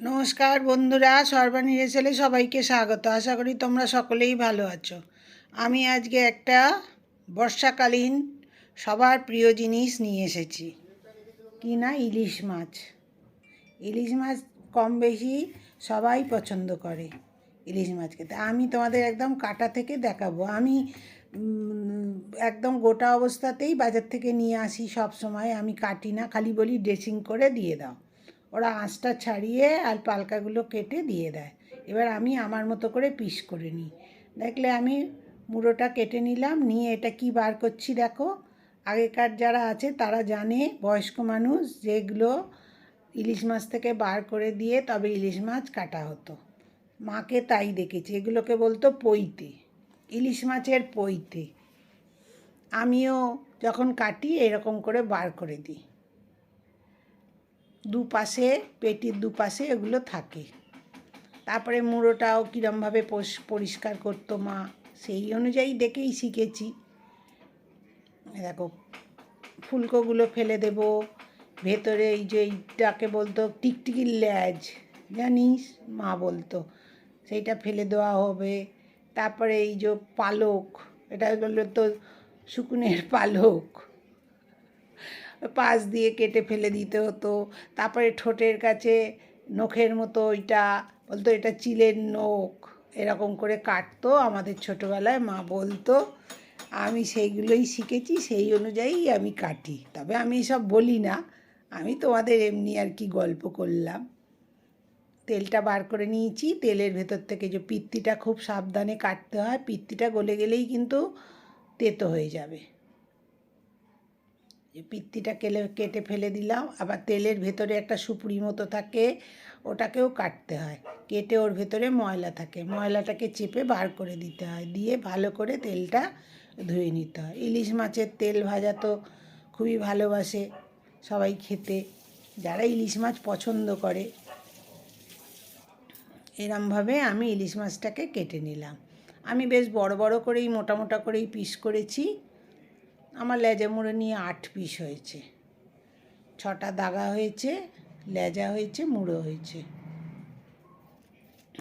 নমস্কার বন্ধুরা, সর্বাণী রেসেলে সবাইকে স্বাগত। আশা করি তোমরা সকলেই ভালো আছো। আমি আজকে একটা বর্ষাকালীন সবার প্রিয় জিনিস নিয়ে এসেছি। কি না? ইলিশ মাছ। ইলিশ মাছ কম বেশি সবাই পছন্দ করে, ইলিশ মাছ খেতে। আমি তোমাদের একদম কাটা থেকে দেখাবো। আমি একদম গোটা অবস্থাতেই বাজার থেকে নিয়ে আসি সব সময় আমি কাটি না, খালি বলি ড্রেসিং করে দিয়ে দাও। ওরা আঁচটা ছাড়িয়ে আর পালকাগুলো কেটে দিয়ে দেয়। এবার আমি আমার মতো করে পিস করে নিই। দেখলে আমি মুড়োটা কেটে নিলাম, নিয়ে এটা কি বার করছি দেখো। আগেকার যারা আছে তারা জানে, বয়স্ক মানুষ যেগুলো ইলিশ মাছ থেকে বার করে দিয়ে তবে ইলিশ মাছ কাটা হতো। মাকে তাই দেখেছি, এগুলোকে বলতো পইতে, ইলিশ মাছের পইতে। আমিও যখন কাটি এরকম করে বার করে দিই। দুপাশে, পেটির দুপাশে এগুলো থাকে। তারপরে মুড়োটাও কীরমভাবে পরিষ্কার করতো মা, সেই অনুযায়ী দেখেই শিখেছি। দেখো, ফুলকোগুলো ফেলে দেব, ভেতরে এই যে এইটাকে বলতো টিকটিকির ল্যাজ, জানিস? মা বলতো, সেইটা ফেলে দেওয়া হবে। তারপরে এই যে পালক, এটা বলল তো শুকুনের পালক। পাশ দিয়ে কেটে ফেলে দিতে হতো। তারপরে ঠোঁটের কাছে নখের মতো ওইটা, বলতো এটা চিলের নখ, এরকম করে কাটতো আমাদের ছোটোবেলায়, মা বলতো, আমি সেইগুলোই শিখেছি, সেই অনুযায়ী আমি কাটি। তবে আমি এসব বলি না, আমি তোমাদের এমনি আর কি গল্প করলাম। তেলটা বার করে নিয়েছি, তেলের ভেতর থেকে যে পিত্তিটা খুব সাবধানে কাটতে হয়, পিত্তিটা গলে গেলেই কিন্তু তেতো হয়ে যাবে। পিত্তিটা কেলে, কেটে ফেলে দিলাম। আবার তেলের ভেতরে একটা সুপুরি মতো থাকে, ওটাকেও কাটতে হয়। কেটে ওর ভেতরে ময়লা থাকে। ময়লাটাকে চেপে বার করে দিতে হয়। দিয়ে ভালো করে তেলটা ধুয়ে নিতে হয়। ইলিশ মাছের তেল ভাজা তো খুবই ভালোবাসে সবাই খেতে। যারা ইলিশ মাছ পছন্দ করে, এরমভাবে আমি ইলিশ মাছটাকে কেটে নিলাম। আমি বেশ বড় বড় করেই, মোটা মোটা করেই পিস করেছি। আমার লেজা মুড়ে নিয়ে আট পিস হয়েছে। ছটা দাগা হয়েছে, লেজা হয়েছে, মুড়ো হয়েছে।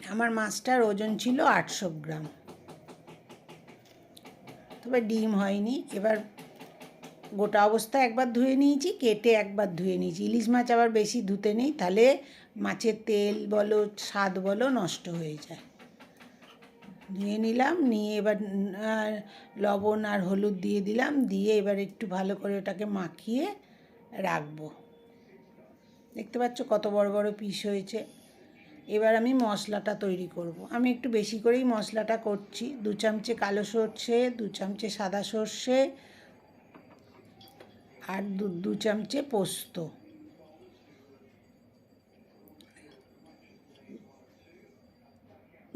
আমার মাছটার ওজন ছিল আটশো গ্রাম। তবে ডিম হয়নি। এবার গোটা অবস্থা একবার ধুয়ে নিয়েছি, কেটে একবার ধুয়ে নিয়েছি। ইলিশ মাছ আবার বেশি ধুতে নেই, তাহলে মাছের তেল বলো, স্বাদ বলো, নষ্ট হয়ে যায়। ধুয়ে নিলাম, নিয়ে এবার লবণ আর হলুদ দিয়ে দিলাম, দিয়ে এবার একটু ভালো করে ওটাকে মাখিয়ে রাখব। দেখতে পাচ্ছ কত বড় বড় পিস হয়েছে। এবার আমি মশলাটা তৈরি করব। আমি একটু বেশি করেই মশলাটা করছি। দু চামচে কালো সর্ষে, দু চামচে সাদা সর্ষে আর দু চামচে পোস্ত।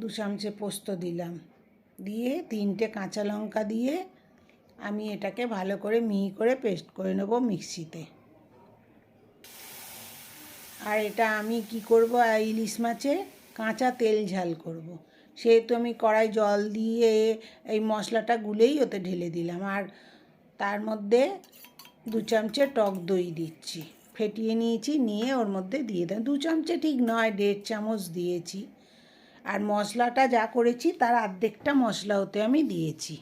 দু চামচে পোস্ত দিলাম। দিয়ে তিনটে কাঁচা লঙ্কা দিয়ে আমি এটাকে ভালো করে মিহি করে পেস্ট করে নেব মিক্সিতে। আর এটা আমি কি করব ইলিশ মাছে কাঁচা তেল ঝাল করব। সেহেতু আমি কড়াই জল দিয়ে এই মশলাটা গুলেই ওতে ঢেলে দিলাম। আর তার মধ্যে দু চামচে টক দই দিচ্ছি। ফেটিয়ে নিয়েছি, নিয়ে ওর মধ্যে দিয়ে দিলাম দু চামচে ঠিক নয়, দেড় চামচ দিয়েছি। আর মশলাটা যা করেছি তার অর্ধেকটা মশলা হতে আমি দিয়েছি।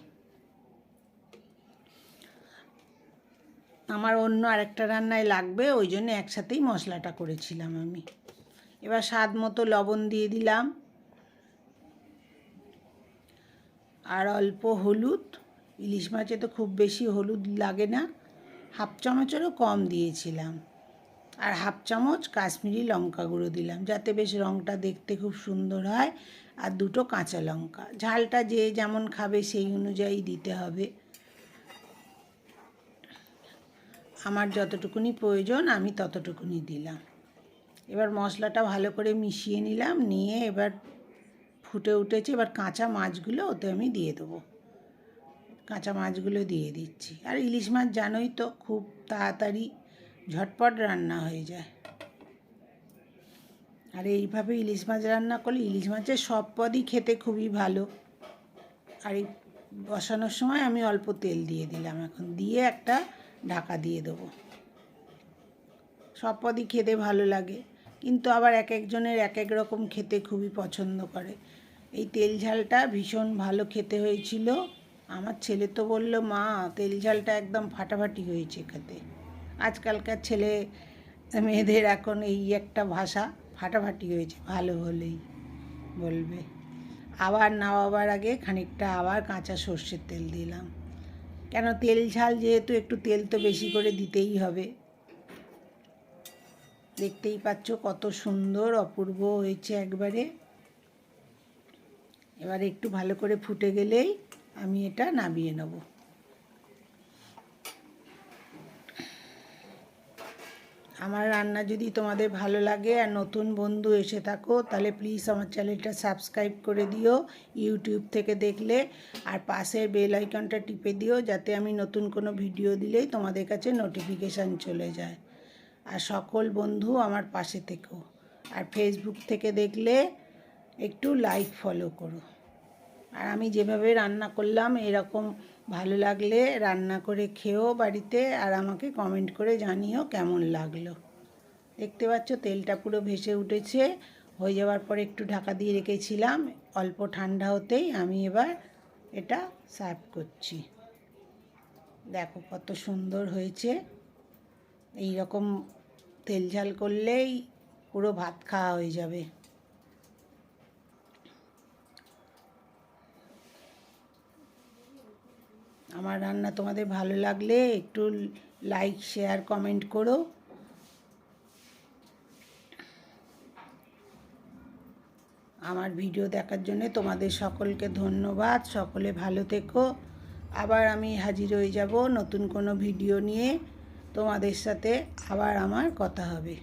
আমার অন্য আরেকটা রান্নায় লাগবে, ওই জন্য একসাথেই মশলাটা করেছিলাম আমি। এবার স্বাদ মতো লবণ দিয়ে দিলাম। আর অল্প হলুদ। ইলিশ মাছে তো খুব বেশি হলুদ লাগে না। হাফ চামচেরও কম দিয়েছিলাম। আর হাফ চামচ কাশ্মীরি লঙ্কা গুঁড়ো দিলাম, যাতে বেশ রঙটা দেখতে খুব সুন্দর হয়। আর দুটো কাঁচা লঙ্কা, ঝালটা যে যেমন খাবে সেই অনুযায়ী দিতে হবে। আমার যতটুকুনি প্রয়োজন, আমি ততটুকুনি দিলাম। এবার মশলাটা ভালো করে মিশিয়ে নিলাম, নিয়ে এবার ফুটে উঠেছে, এবার কাঁচা মাছগুলো ওতে আমি দিয়ে দেবো। কাঁচা মাছগুলো দিয়ে দিচ্ছি। আর ইলিশ মাছ জানোই তো, খুব তাড়াতাড়ি ঝটপট রান্না হয়ে যায়। আর এইভাবে ইলিশ মাছ রান্না করলে ইলিশ মাছের সব পদই খেতে খুবই ভালো। আর এই বসানোর সময় আমি অল্প তেল দিয়ে দিলাম। এখন দিয়ে একটা ঢাকা দিয়ে দেবো। সব পদই খেতে ভালো লাগে। কিন্তু আবার এক একজনের এক এক রকম খেতে খুবই পছন্দ করে। এই তেল ঝালটা ভীষণ ভালো খেতে হয়েছিল। আমার ছেলে তো বলল, মা, তেল ঝালটা একদম ফাটাফাটি হয়েছে খেতে। আজকালকার ছেলে, মেয়েদের এখন এই একটা ভাষা ফাটাফাটি হয়েছে, ভালো হলেই বলবে। আবার নামাবার আগে খানিকটা আবার কাঁচা সর্ষের তেল দিলাম। কেন তেল ঝাল যেহেতু একটু তেল তো বেশি করে দিতেই হবে। দেখতেই পাচ্ছ কত সুন্দর, অপূর্ব হয়েছে একবারে। এবার একটু ভালো করে ফুটে গেলেই আমি এটা নামিয়ে নেব। আমার রান্না যদি তোমাদের ভালো লাগে আর নতুন বন্ধু এসে থাকো, তাহলে প্লিজ আমার চ্যানেলটা সাবস্ক্রাইব করে দিও ইউটিউব থেকে দেখলে, আর পাশের বেল আইকনটা টিপে দিও, যাতে আমি নতুন কোনো ভিডিও দিলেই তোমাদের কাছে নোটিফিকেশান চলে যায়। আর সকল বন্ধু আমার পাশে থেকো। আর ফেসবুক থেকে দেখলে একটু লাইক ফলো করো। আর আমি যেভাবে রান্না করলাম, এরকম ভালো লাগলে রান্না করে খেও বাড়িতে আর আমাকে কমেন্ট করে জানিও কেমন লাগল। দেখতে পাচ্ছ তেলটা পুরো ভেসে উঠেছে। হয়ে যাওয়ার পর একটু ঢাকা দিয়ে রেখেছিলাম। অল্প ঠান্ডা হতেই আমি এবার এটা সার্ভ করছি। দেখো কত সুন্দর হয়েছে। এই রকম তেল ঝাল করলেই পুরো ভাত খাওয়া হয়ে যাবে। আমার রান্না তোমাদের ভালো লাগলে একটু লাইক শেয়ার কমেন্ট করো। আমার ভিডিও দেখার জন্য তোমাদের সকলকে ধন্যবাদ। সকলে ভালো থেকো। আবার আমি হাজির হয়ে যাব নতুন কোনো ভিডিও নিয়ে। তোমাদের সাথে আবার আমার কথা হবে।